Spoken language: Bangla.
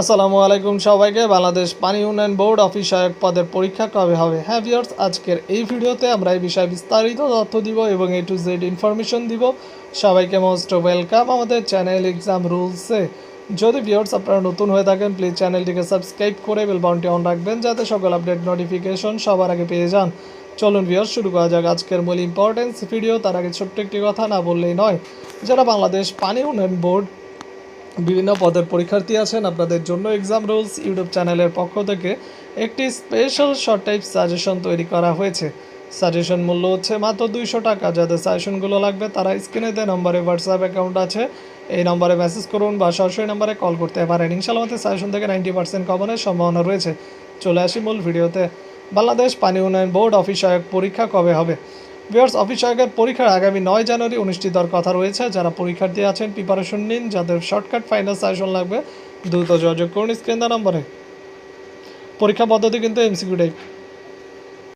আসসালামু আলাইকুম সবাইকে। বাংলাদেশ পানি উন্নয়ন বোর্ড অফিস সহায়ক পদের পরীক্ষা কবে হবে? হ্যাঁ ভিউয়ার্স, আজকের এই ভিডিওতে আমরা এই বিষয়ে বিস্তারিত তথ্য দিব এবং এ টু জেড ইনফরমেশন দিব। সবাইকে মোস্ট ওয়েলকাম আমাদের চ্যানেল এক্সাম রুলসে যদি ভিউয়ার্স আপনারা নতুন হয়ে থাকেন প্লিজ চ্যানেলটিকে সাবস্ক্রাইব করে বেল বাউনটি অন রাখবেন যাতে সকল আপডেট নোটিফিকেশন সবার আগে পেয়ে যান। চলুন ভিউয়ার্স, শুরু করা যাক আজকের মূল ইম্পর্টেন্স ভিডিও তার আগে ছোট্ট একটি কথা না বললেই নয়, যারা বাংলাদেশ পানি উন্নয়ন বোর্ড বিভিন্ন পদের পরীক্ষার্থী আছেন। আপনাদের জন্য এক্সাম রুলস ইউটিউব চ্যানেলের পক্ষ থেকে একটি স্পেশাল শর্ট টাইপ সাজেশন তৈরি করা হয়েছে। সাজেশন মূল্য হচ্ছে মাত্র দুইশো টাকা। যাদের সাজেশনগুলো লাগবে তারা স্ক্রিনে দেওয়া নম্বরে হোয়াটসঅ্যাপ অ্যাকাউন্ট আছে। এই নম্বরে মেসেজ করুন বা সরাসরি নম্বরে কল করতে পারেন। ইনশাল্লাহ সাজেশন থেকে নাইনটি পার্সেন্ট কমনের সম্ভাবনা রয়েছে। চলে আসি মূল ভিডিওতে। বাংলাদেশ পানি উন্নয়ন বোর্ড অফিস সহায়ক পরীক্ষা কবে হবে? বিয়ার্স অফিস সহায়কের পরীক্ষার আগামী নয় জানুয়ারি অনুষ্ঠিত হওয়ার কথা রয়েছে। যারা পরীক্ষার্থী আছেন প্রিপারেশন নিন। যাদের শর্টকাট ফাইনাল সাজেশন লাগবে, দ্রুত যোগাযোগ করুন। স্ক্রিন নম্বরে। পরীক্ষা পদ্ধতি কিন্তু এমসিকিউ টাইপ